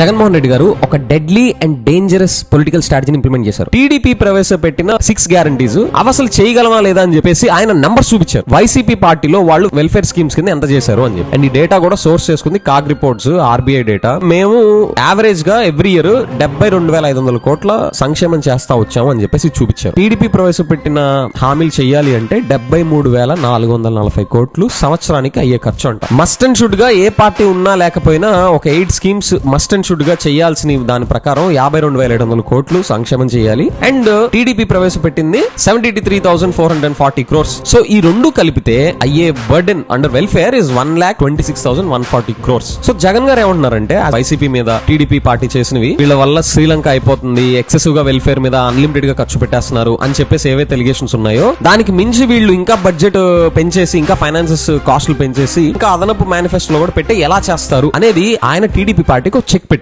జగన్మోహన్ రెడ్డి గారు ఒక deadly and dangerous political స్ట్రాటజీని ఇంప్లిమెంట్ చేశారు. టీడీపీ ప్రవేశపెట్టిన సిక్స్ గ్యారంటీస్ అవసలు అసలు చేయగలమా లేదా అని చెప్పేసి ఆయన నంబర్ చూపించారు. వైసీపీ పార్టీలో వాళ్ళు వెల్ఫేర్ స్కీమ్స్ కింద ఎంత చేశారు అని చెప్పి. అండ్ ఈ డేటా కూడా సోర్స్ చేసుకుంది కాగ్ రిపోర్ట్స్ ఆర్బీఐ డేటా మేము యావరేజ్గా ఎవ్రీ ఇయర్ డెబ్బై రెండు వేల ఐదు వందల కోట్ల సంక్షేమం చేస్తా వచ్చాము అని చెప్పేసి చూపించారు. టీడీపీ ప్రవేశపెట్టిన హామీలు చేయాలి అంటే డెబ్బై మూడు వేల నాలుగు వందల నలభై కోట్లు సంవత్సరానికి అయ్యే ఖర్చు అంట. మస్ట్ అండ్ షుడ్గా ఏ పార్టీ ఉన్నా లేకపోయినా ఒక ఎయిట్ స్కీమ్స్ మస్ట్ అండ్ షుడ్గా చేయాల్సిన దాని ప్రకారం యాభై రెండు వేల ఏడు వందల కోట్లు సంక్షేమం చేయాలి. అండ్ టీడీపీ ప్రవేశపెట్టింది seventy three thousand four hundred forty crores. So ఈ రెండు కలిపితే అయ్యే burden under welfare is one lakh twenty six thousand one forty crores. So Jagan garu ఏమంటున్నారంటే వైసీపీ మీద టీడీపీ పార్టీ చేసినవి వీళ్ళ వల్ల శ్రీలంక అయిపోతుంది ఎక్సెసివ్గా వెల్ఫేర్ మీద అన్లిమిటెడ్గా ఖర్చు పెట్టేస్తున్నారు అని చెప్పేసి ఏవైతే ఎలిగేషన్స్ ఉన్నాయో దానికి మించి వీళ్ళు ఇంకా బడ్జెట్ పెంచేసి ఇంకా ఫైనాన్సెస్ కాస్ట్లు పెంచేసి ఇంకా అదనపు మేనిఫెస్టోలో కూడా పెట్టి ఎలా చేస్తారు అనేది ఆయన టీడీపీ పార్టీకి చెక్ పెట్టారు.